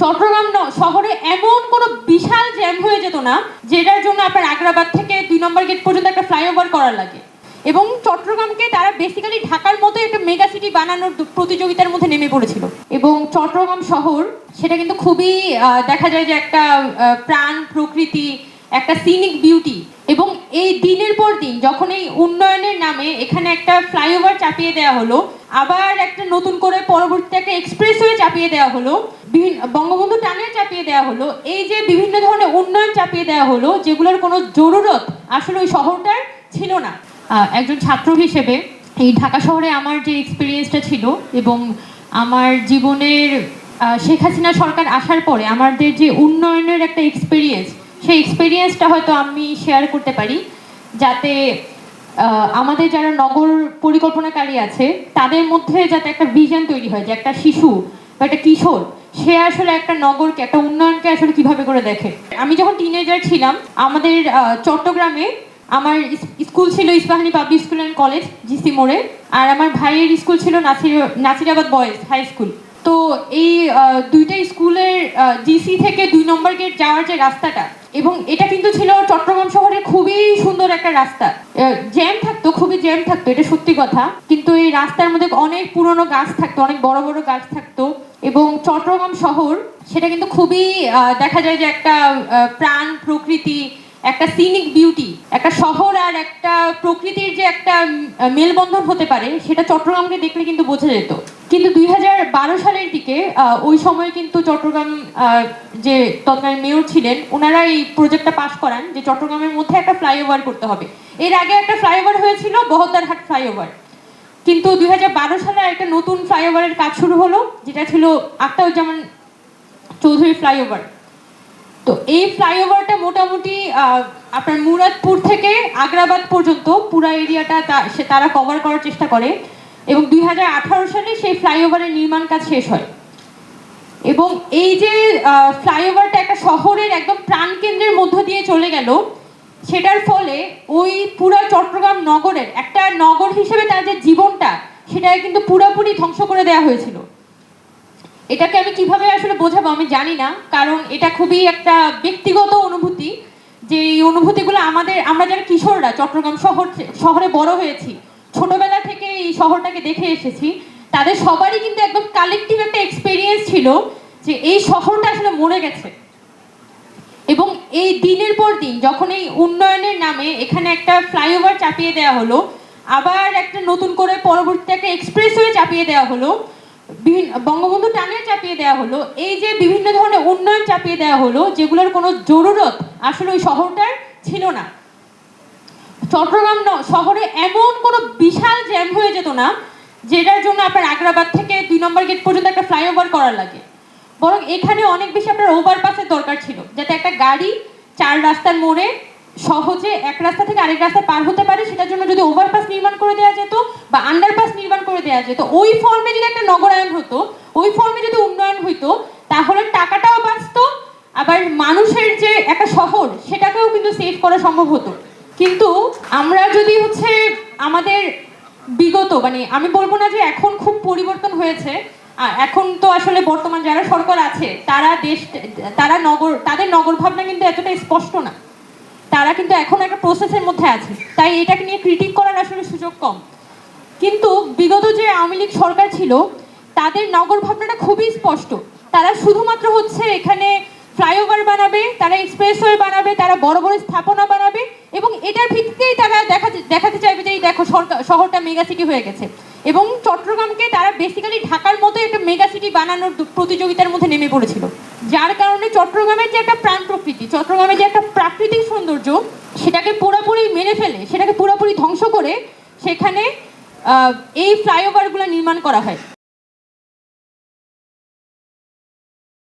চট্টগ্রাম শহরে এমন কোনো বিশাল জ্যাম হয়ে যেত না, যেটার জন্য আপনার আগ্রাবাদ থেকে দুই নম্বর গেট পর্যন্ত একটা ফ্লাইওভার করার লাগে। এবং চট্টগ্রামকে তারা বেসিক্যালি ঢাকার মতো একটা মেগা সিটি বানানোর প্রতিযোগিতার মধ্যে নেমে পড়েছিল। এবং চট্টগ্রাম শহর, সেটা কিন্তু খুবই দেখা যায় যে একটা প্রাণ প্রকৃতি একটা সিনিক বিউটি এবং এই দিনের পর দিন, যখন এই উন্নয়নের নামে এখানে একটা ফ্লাইওভার চাপিয়ে দেওয়া হলো, আবার একটা নতুন করে পরবর্তীতে একটা এক্সপ্রেসওয়ে চাপিয়ে দেওয়া হলো বিভিন্ন বঙ্গবন্ধু টানেল চাপিয়ে দেওয়া হলো, এই যে বিভিন্ন ধরনের উন্নয়ন চাপিয়ে দেওয়া হলো, যেগুলোর কোনো জরুরত আসলে ওই শহরটার ছিল না। একজন ছাত্র হিসেবে এই ঢাকা শহরে আমার যে এক্সপিরিয়েন্সটা ছিল এবং আমার জীবনের শেখ হাসিনা সরকার আসার পরে আমাদের যে উন্নয়নের একটা এক্সপিরিয়েন্স সেই এক্সপিরিয়েন্সটা হয়তো আমি শেয়ার করতে পারি। যাতে আমাদের যারা নগর পরিকল্পনাকারী আছে, তাদের মধ্যে যাতে একটা ভিশন তৈরি হয় যে একটা শিশু বা একটা কিশোর, সে আসলে একটা নগরকে, একটা উন্নয়নকে আসলে কীভাবে করে দেখে। আমি যখন টিনেজার ছিলাম, আমাদের চট্টগ্রামে আমার স্কুল ছিল Ispahani public school and college, GC মোড়ে, আর আমার ভাইয়ের স্কুল ছিল Nasir, Nasirabad boys high school. তো এই দুইটা স্কুলের জিসি থেকে দুই নম্বর গেট যাওয়ার যে রাস্তাটা এবং এটা কিন্তু ছিল চট্টগ্রাম শহরে খুবই সুন্দর একটা রাস্তা। জ্যাম থাকতো, খুবই জ্যাম থাকতো, এটা সত্যি কথা। কিন্তু এই রাস্তার মধ্যে অনেক পুরনো গাছ থাকতো, অনেক বড় বড় গাছ থাকতো এবং চট্টগ্রাম শহর, সেটা কিন্তু খুবই দেখা যায় যে একটা প্রাণ, প্রকৃতি একটা সিনিক বিউটি একটা শহর আর একটা প্রকৃতির যে একটা মেলবন্ধন হতে পারে, সেটা চট্টগ্রামকে দেখলে কিন্তু বোঝা যেত। কিন্তু দুই হাজার বারো সালের দিকে ওই সময় কিন্তু চট্টগ্রাম যে তৎকালীন মেয়র ছিলেন, ওনারা এই প্রজেক্টটা পাশ করান, যে চট্টগ্রামের মধ্যে একটা ফ্লাইওভার করতে হবে। এর আগে একটা ফ্লাইওভার হয়েছিল, বহদ্দারহাট ফ্লাইওভার কিন্তু দুই হাজার বারো সালে একটা নতুন ফ্লাইওভারের কাজ শুরু হলো, যেটা ছিল আখতারুজ্জামান চৌধুরী ফ্লাইওভার তো এই ফ্লাইওভারটা মোটামুটি আপনার মুরাদপুর থেকে আগ্রাবাদ পর্যন্ত পুরা এরিয়াটা সে তারা কভার করার চেষ্টা করে এবং দুই হাজার আঠারো সালে সেই ফ্লাইওভারের নির্মাণ কাজ শেষ হয়। এবং এই যে ফ্লাইওভারটা একটা শহরের একদম প্রাণকেন্দ্রের মধ্য দিয়ে চলে গেল, সেটার ফলে ওই পুরা চট্টগ্রাম নগরের একটা নগর হিসেবে তার যে জীবনটা, সেটাকে কিন্তু পুরোপুরি ধ্বংস করে দেওয়া হয়েছিল। এটাকে আমি কীভাবে আসলে বোঝাবো আমি জানি না, কারণ এটা খুবই একটা ব্যক্তিগত অনুভূতি যে এই অনুভূতিগুলো আমাদের, আমরা যারা কিশোররা, চট্টগ্রাম শহর শহরে বড় হয়েছি, ছোটবেলা থেকে এই শহরটাকে দেখে এসেছি, তাদের সবারই কিন্তু একদম কালেকটিভ একটা এক্সপিরিয়েন্স ছিল যে এই শহরটা আসলে মরে গেছে। এবং এই দিনের পর দিন যখন এই উন্নয়নের নামে এখানে একটা ফ্লাইওভার চাপিয়ে দেওয়া হলো, আবার একটা নতুন করে পরবর্তীতে একটা এক্সপ্রেসওয়ে চাপিয়ে দেওয়া হলো বঙ্গবন্ধু টানেল চাপিয়ে দেওয়া হলো, এই যে বিভিন্ন ধরনের উন্নয়ন চাপিয়ে দেওয়া হলো, যেগুলোর কোনো জরুরত আসলে ওই শহরটার ছিল না। চট্টগ্রাম শহরে এমন কোনো বিশাল জ্যাম হয়ে যেত না, যেটার জন্য আপনার আগ্রাবাদ থেকে দুই নম্বর গেট পর্যন্ত একটা ফ্লাইওভার করার লাগে। বরং এখানে অনেক বেশি আপনার ওভারপাসের দরকার ছিল, যাতে একটা গাড়ি চার রাস্তার মোড়ে সহজে এক রাস্তা থেকে আরেক রাস্তা পার হতে পারে, সেটার জন্য যদি ওভারপাস নির্মাণ করে দেওয়া যেত, বা আন্ডারপাস দেওয়া যেত ওই ফর্মে যদি একটা নগরায়ন হতো ওই ফর্মে যদি উন্নয়ন হইতো, তাহলে টাকাটাও বাঁচতো, আবার মানুষের যে একটা শহর, সেটাকেও কিন্তু সেভ করা সম্ভব হতো। কিন্তু আমরা যদি হচ্ছে আমাদের বিগত মানে আমি বলব না যে এখন খুব পরিবর্তন হয়েছে এখন তো আসলে বর্তমান যারা সরকার আছে, তারা দেশ, তারা নগর, তাদের নগর ভাবনা কিন্তু এতটা স্পষ্ট না। তারা কিন্তু এখন একটা প্রসেসের মধ্যে আছে। তাই এটাকে নিয়ে ক্রিটিক করার আসলে সুযোগ কম। কিন্তু বিগত যে আওয়ামী লীগ সরকার ছিল, তাদের নগর ভাবনাটা খুবই স্পষ্ট। তারা শুধুমাত্র হচ্ছে এখানে ফ্লাইওভার বানাবে, তারা এক্সপ্রেসওয়ে বানাবে, তারা বড় বড় স্থাপনা বানাবে এবং এটার ভিত্তিতেই তারা দেখাতে দেখাতে চাইবে যে এই দেখো সরকার শহরটা মেগা সিটি হয়ে গেছে। এবং চট্টগ্রামকে তারা বেসিক্যালি ঢাকার মতো একটা মেগা সিটি বানানোর প্রতিযোগিতার মধ্যে নেমে পড়েছিল। যার কারণে চট্টগ্রামের যে একটা প্রাণ প্রকৃতি, চট্টগ্রামের যে একটা প্রাকৃতিক সৌন্দর্য, সেটাকে পুরোপুরি মেরে ফেলে, সেটাকে পুরোপুরি ধ্বংস করে সেখানে এই ফ্লাইওভারগুলো নির্মাণ করা হয়।